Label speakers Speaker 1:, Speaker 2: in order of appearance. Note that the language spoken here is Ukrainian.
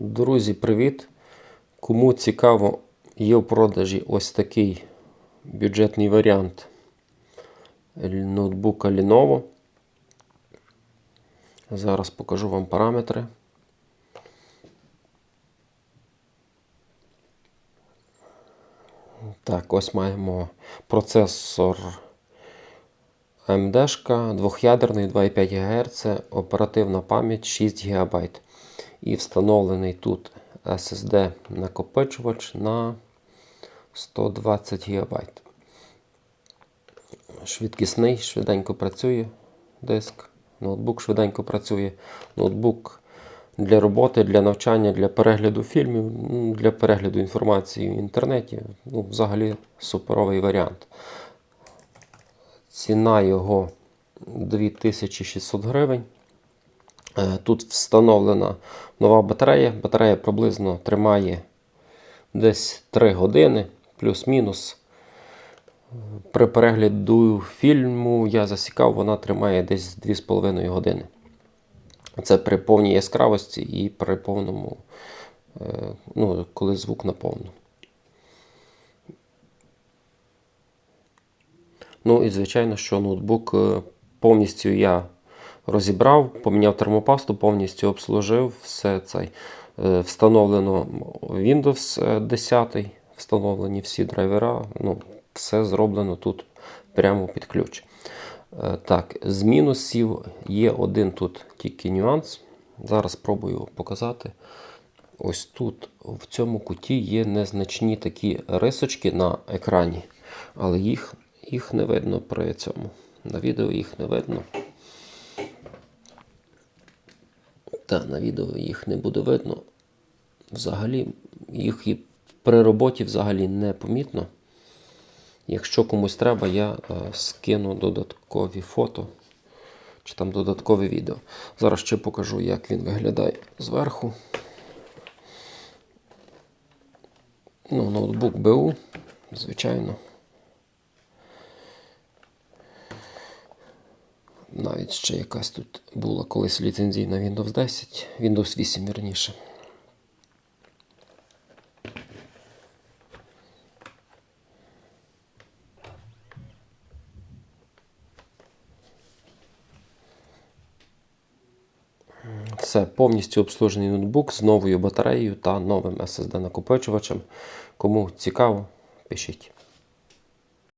Speaker 1: Друзі, привіт! Кому цікаво, є в продажі ось такий бюджетний варіант ноутбука Lenovo. Зараз покажу вам параметри. Так, ось маємо процесор AMD, двох'ядерний 2,5 ГГц, оперативна пам'ять 6 ГБ. І встановлений тут SSD накопичувач на 120 ГБ. Швидкісний, швиденько працює диск. Ноутбук швиденько працює. Ноутбук для роботи, для навчання, для перегляду фільмів, ну, для перегляду інформації в інтернеті. Ну, взагалі суперовий варіант. Ціна його 2600 гривень. Е, Тут встановлена нова батарея. Батарея приблизно тримає десь 3 години, плюс-мінус. При перегляду фільму я засікав, вона тримає десь 2,5 години. Це при повній яскравості і при повному, е, ну, коли звук наповну. Ну і звичайно, що ноутбук е, повністю я розібрав, поміняв термопасту, повністю обслужив все це. Е, Встановлено Windows 10, встановлені всі драйвера. Ну, все зроблено тут прямо під ключ. Е, Так, з мінусів є один тут тільки нюанс. Зараз спробую показати. Ось тут, в цьому куті, є незначні такі рисочки на екрані, але їх, їх не видно при цьому. На відео їх не видно. Та, на відео їх не буде видно. Взагалі, їх і при роботі взагалі не помітно. Якщо комусь треба, я е, скину додаткові фото чи там додаткове відео. Зараз ще покажу, як він виглядає зверху. Ну, ноутбук БУ, звичайно. Навіть ще якась тут була колись ліцензійна Windows 10, Windows 8 вірніше. Це повністю обслужений ноутбук з новою батареєю та новим SSD накопичувачем. Кому цікаво, пишіть.